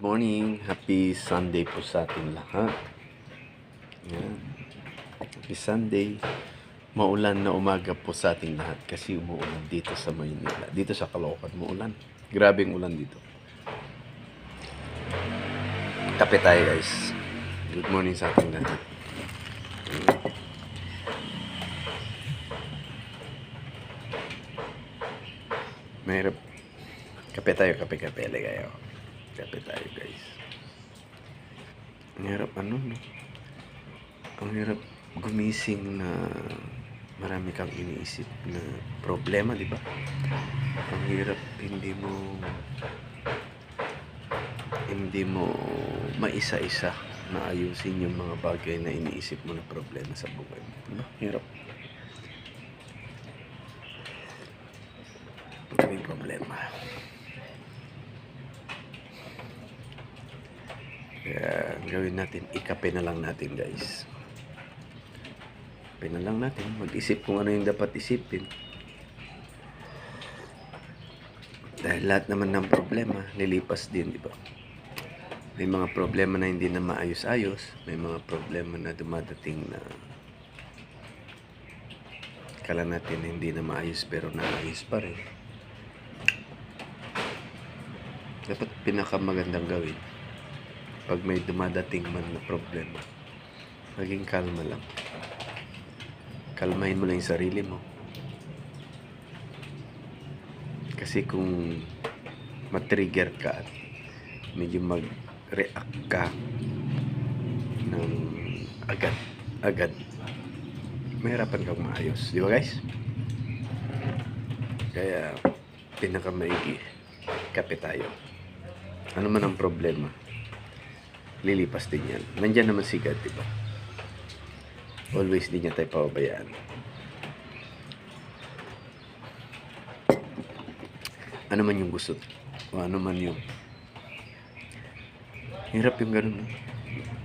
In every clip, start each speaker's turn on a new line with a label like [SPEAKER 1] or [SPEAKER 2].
[SPEAKER 1] Good morning. Happy Sunday po sa ating lahat. Yan. Happy Sunday. Maulan na umaga po sa ating lahat kasi umuulan dito sa Maynila. Dito sa Caloocan, muulan. Grabing ulan dito. Kape tayo guys. Good morning sa ating lahat. Mahirap. Kape tayo, kape, kape. Kape tayo, guys. Ang hirap ano, no? Ang hirap gumising na marami kang iniisip na problema, di ba? Ang hirap hindi mo hindi mo maisa-isa na ayusin yung mga bagay na iniisip mo na problema sa buhay mo. Di ba? Hirap. Ang daming problema. Kaya gawin natin, ikape na lang natin guys. Kape na lang natin. Mag-isip kung ano yung dapat isipin. Dahil lahat naman ng problema, lilipas din, di ba? May mga problema na hindi na maayos-ayos. May mga problema na dumadating na kala natin hindi na maayos pero naayos pa rin. Dapat pinakamagandang gawin pag may dumadating man na problema, maging kalma lang. Kalmahin mo lang yung sarili mo. Kasi kung matrigger ka at medyo mag-react ka ng agad, agad, mahirapan kang maayos. Di ba guys? Kaya, pinakamaigi, kape tayo. Ano man ang problema, lilipas din yan. Nandyan naman si God, di? Always din niya tayo pababayaan. Ano man yung gusto o ano man yung hirap yung ganun.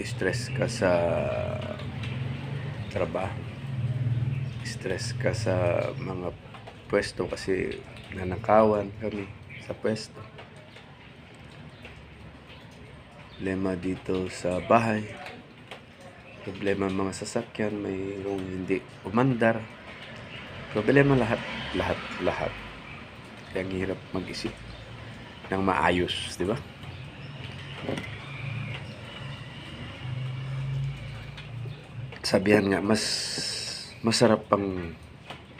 [SPEAKER 1] Stress ka sa trabaho. Stress ka sa mga pwesto kasi nanakawan kami sa pwesto problema dito sa bahay, problema mga sasakyan, mayroong hindi umandar, problema lahat, lahat, lahat. Kaya ang hirap mag-isip ng maayos, di ba? Sabihan nga, mas masarap pang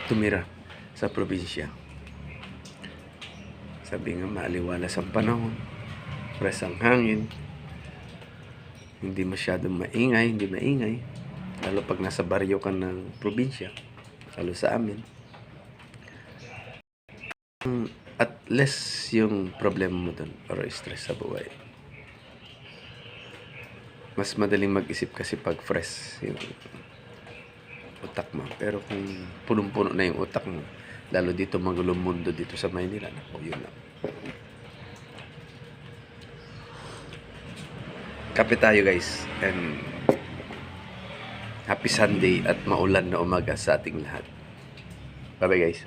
[SPEAKER 1] tumira sa probinsya. Sabi nga, maaliwalas ang panahon, fresh ang hangin, hindi masyadong maingay, hindi maingay. Lalo pag nasa baryo ka ng probinsya, lalo sa amin. Mm, At less yung problema mo doon or stress sa buhay. Mas madaling mag-isip kasi pag fresh yung utak mo. Pero kung punong-puno na yung utak mo, lalo dito magulong mundo dito sa Maynila, naku, yun lang. Kape tayo guys. And happy Sunday at maulan na umaga sa ating lahat. Bye bye guys.